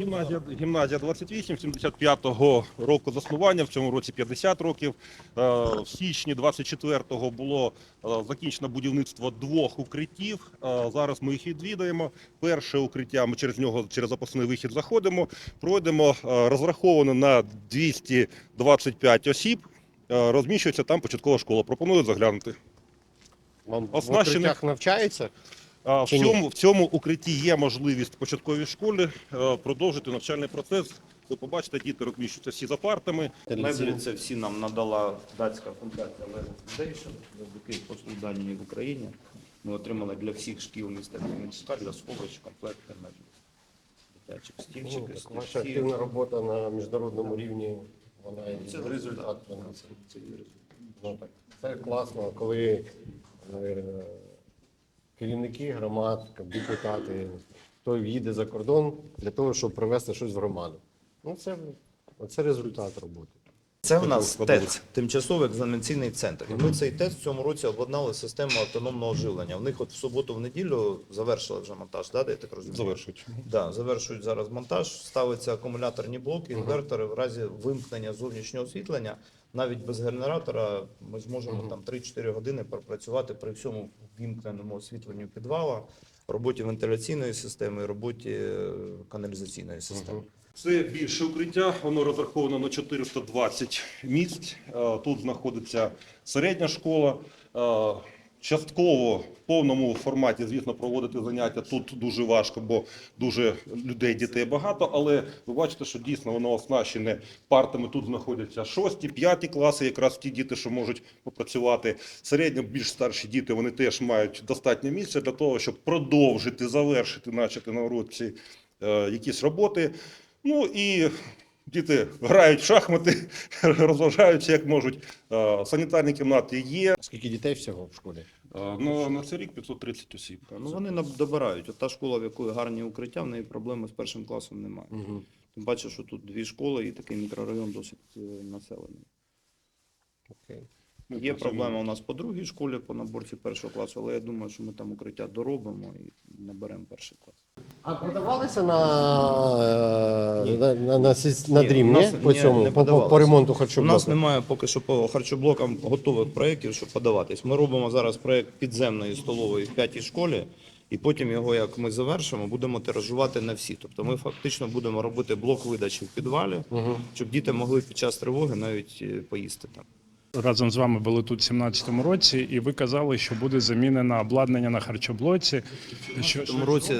Гімназія, гімназія 28, 75-го року заснування, в цьому році 50 років. Е, В січні 24-го було е, закінчено будівництво двох укриттів. Е, Зараз ми їх відвідаємо. Перше укриття, ми через нього, через запасний вихід заходимо, пройдемо. Розраховано на 225 осіб. Розміщується там початкова школа. Пропоную заглянути. В укриттях навчаються? А, В цьому, в цьому укритті є можливість в початковій школі е, продовжити навчальний процес. Ви побачите, діти розміщуються всі за партами. Меблі це всі нам надала датська фундація Foundation, завдяки послу Данії в Україні. Ми отримали для всіх шкіл міста Кам'янська для сховищ комплекти меблів. Дитячих Ну, стільчики, так ваша активна робота на міжнародному рівні, вона і Це результат. приносить. Це є результат. Ну, так. Це класно, коли е, керівники громад, депутати, хто їде за кордон для того, щоб привести щось в громаду. Ну, це, це результат роботи. Це в нас. ТЕЦ, тимчасовий екзаменаційний центр. І ми цей ТЕЦ в цьому році обладнали систему автономного живлення. В них от в суботу, в неділю завершили вже монтаж, да, я так розумію? Завершують. Да, завершують зараз монтаж, ставиться акумуляторні блоки, інвертори. В разі вимкнення зовнішнього освітлення, навіть без генератора, ми зможемо там 3-4 години пропрацювати при всьому вімкненому освітленню підвала, роботі вентиляційної системи, роботі е, каналізаційної системи. Це більше укриття, воно розраховано на 420 місць. Е, Тут знаходиться середня школа. Частково в повному форматі, звісно, проводити заняття тут дуже важко, бо дуже людей, дітей багато. Але ви бачите, що дійсно воно оснащене партами. Тут знаходяться шості, п'яті класи, якраз ті діти, що можуть попрацювати. Середньо більш старші діти вони теж мають достатньо місця для того, щоб продовжити завершити, начати на уроці е, якісь роботи. Ну і діти грають в шахмати, розважаються як можуть. Е, Санітарні кімнати є. Скільки дітей всього в школі? Е, Ну, на цей рік 530 осіб. Ну вони добирають. От та школа, в якої гарні укриття, в неї проблеми з першим класом немає. Угу. Тим паче, що тут дві школи і такий мікрорайон досить е, населений. Окей. Ми Є працюємо. проблема у нас по другій школі по наборці першого класу, але я думаю, що ми там укриття доробимо і наберемо перший клас. А продавалися на, е, на, на, на, на Ні, дрім, у ні? нас- По ні, цьому, не по, по, по подавалися. ремонту У харчоблоку? нас немає поки що по харчоблокам готових проєктів, щоб подаватись. Ми робимо зараз проєкт підземної столової в п'ятій школі, і потім його, як ми завершимо, будемо тиражувати на всі. Тобто ми фактично будемо робити блок видачі в підвалі, Угу. щоб діти могли під час тривоги навіть е, поїсти там. разом з вами були тут в 17-му році, і ви казали, що буде замінено обладнання на харчоблоці. Що, В тому році,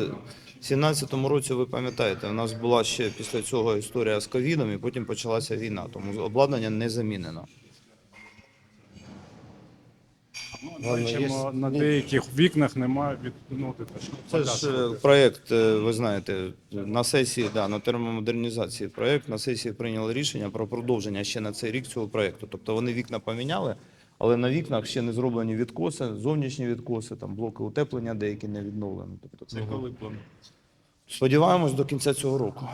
в 17-му році, ви пам'ятаєте, у нас була ще після цього історія з ковідом, і потім почалася війна, тому обладнання не замінено. бачимо, на деяких вікнах немає від ну, Це ж е, проєкт, е, ви знаєте, на сесії, да, на термомодернізації проєкт, на сесії прийняли рішення про продовження ще на цей рік цього проєкту. Тобто вони вікна поміняли, але на вікнах ще не зроблені відкоси, зовнішні відкоси, там блоки утеплення деякі не відновлені. Тобто, це коли планується? Сподіваємось до кінця цього року.